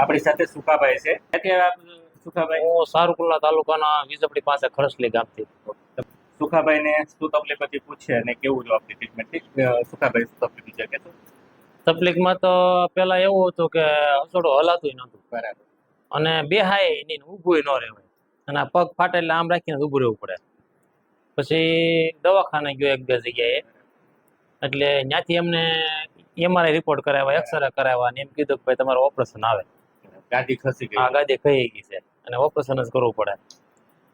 આપણી સાથે સુખાભાઈ છે. સુખાભાઈ? હું સારુકુલા તાલુકાના વીજપડી પાસે ખરસલી ગામથી સુખાભાઈ ને શું તકલીફ હતી પૂછે અને કેવું જો આપણી ટ્રીટમેન્ટ સુખાભાઈ શું તકલીફ છે? કે તકલીફમાં તો પેલા એવું હતું કે હસોડું હલાતું નહોતું. બરાબર. અને બેહાય નહીં ઊભું ન રહેવાય. અને પગ ફાટે એટલે આમ રાખીને ઊભું રહેવું પડે. પછી દવાખાને ગયો એક બે જગ્યાએ. એટલે ત્યાંથી એમને એમઆરઆઈ રિપોર્ટ કરાવ્યા એક્સરે કરાવ્યા અને એમ કીધું કે ભાઈ તમારું ઓપરેશન આવે. ગાદી ખસી ગઈ. આ ગાદી ખસી ગઈ છે. અને ઓપરેશન જ કરવું પડે.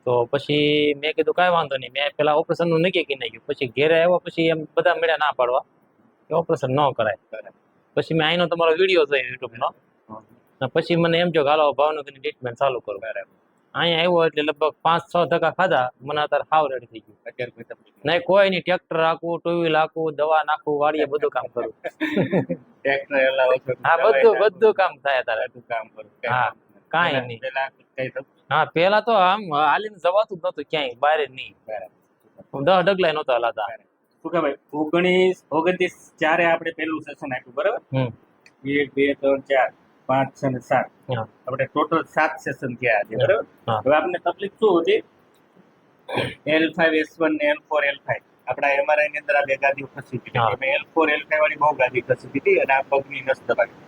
તો પછી મેં કીધું કાંઈ વાંધો નહીં. મેં પેલા ઓપરેશનનું નક્કી કરી નાખ્યું. પછી ઘેરે આવ્યો પછી એમ બધા મળ્યા ના પાડવા કે ઓપરેશન ન કરાય. પછી મેં અહીંનો તમારો વીડિયો જોયો યુટ્યુબનો. પછી મને એમ જો હાલો ભાવનગરની ટ્રીટમેન્ટ ચાલુ કરું. અહીંયા આવ્યો એટલે લગભગ પાંચ છ ધક્કા ખાધા. મને અત્યારે હાવ રેડી થઈ ગયું. અત્યારે નહીં કોઈ નહીં. ટ્રેક્ટર રાખવું ટુ વ્હીલ રાખવું દવા નાખવું વાડીએ બધું કામ કરું. ટ્રેક્ટર હા બધું બધું કામ થાય તારે બધું કામ કરું. હા, કાંઈ નહીં. પેલા હા પેલા તો આમ હાલીને જવાતું જ નતું ક્યાંય બહાર જ નહીં. દસ ડગલા નહોતા હલાતા. સુખાભાઈ ઓગણીસ ઓગણત્રીસ ચારે આપણે પેલું સેશન આપ્યું બરાબર? એક બે ત્રણ ચાર. પાંચ છ ને સાત. આપણે ટોટલ સાત સેશન થયા છે બરાબર? હવે આપને તકલીફ શું હતી? એલ ફાઈવ એસ વન ને એલ ફોર એલ ફાઈવ આપણા એમઆરઆઈ ની અંદર આ બે ગાદીઓ ખસી હતી. એલ ફોર એલ ફાઈવ વાળી બહુ ગાદી ખસી હતી અને આ પગની નસ દબાવી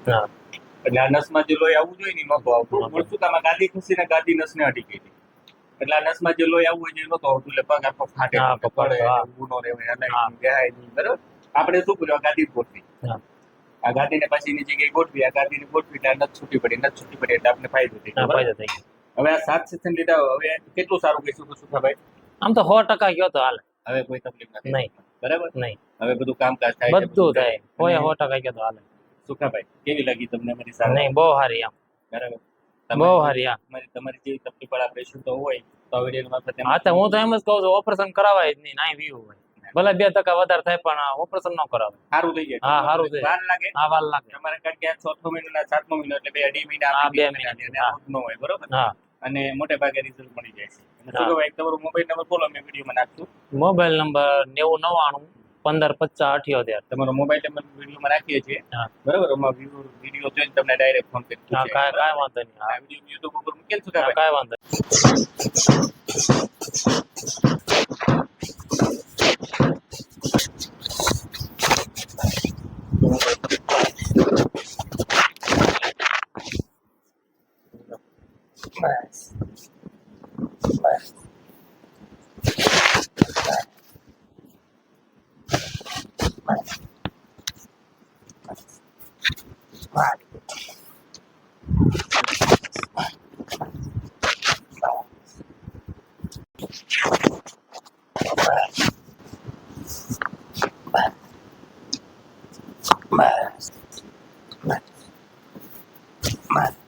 એટલે આ નસમાં જે લોહી આવવું જોઈએ ને નહોતું આવતું. મૂળ શું કામ ગાદી ખસીને ગાદી નસને ગઈ. હતી એટલે આ નસમાં જે લોહી આવવું જોઈએ એ નહોતું આવતું. એટલે પગ આખો ફાટે. પડે, હા. રહેવાય, અને હા. નહીં, બરાબર? આપણે શું કર્યું? ગાદી હા. આ ગાદીને પછી એની જગ્યાએ ગોઠવી આ ગાદીને ગોઠવી એટલે નથ છૂટી પડી નથ છૂટી પડી એટલે આપણે ફાયદો થઈ ગયો, ફાયદો થઈ ગયો. હવે આ સાત સેશન લીધા હવે કેટલું સારું કહીશું તો સુખાભાઈ? આમ તો સો ટકા ગયો તો હાલ. હવે કોઈ તકલીફ નથી? નહીં. બરાબર? નહીં. હવે બધું કામકાજ થાય બધું થાય. કોઈ સો ટકા ગયો તો હાલે. સુખાભાઈ કેવી લાગી તમને મારી સાથે નહીં બહુ સારી આમ. બરાબર. બહુ સારી હા તમારી તમારી જેવી તકલીફ વાળા પેશન્ટ તો હોય તો આ હા તો હું તો એમ જ કહું છું ઓપરેશન કરાવાય જ નહીં નાય વ્યૂ હોય. ભલે બે ટકા વધારે થાય પણ ઓપરેશન ન કરાવે. સારું થઈ જાય. હા, સારું થઈ જાય. વાર લાગે. હા વાર લાગે. તમારે કારણ કે ચોથો મહિનો ના સાતમો મહિનો એટલે બે અઢી મહિના હા, બે મહિના ન હોય બરોબર? હા. અને મોટે ભાગે રિઝલ્ટ મળી જાય છે. તમારો મોબાઈલ નંબર બોલો મેં વિડીયોમાં નાખશું મોબાઈલ નંબર નેવું નવ્વાણું પંદર પચાસ અઠ્યોતેર. તમારો મોબાઈલ નંબર વિડીયોમાં રાખીએ છીએ. બરોબર? વીડિયો જોઈને તમને ડાયરેક્ટ ફોન કરી હા કાંઈ કાંઈ વાંધો નહીં. આ વીડિયો યુટ્યુબ ઉપર મૂકેલ છું Class. Class. Class. Class. Class. Class. Mas, mas, mas.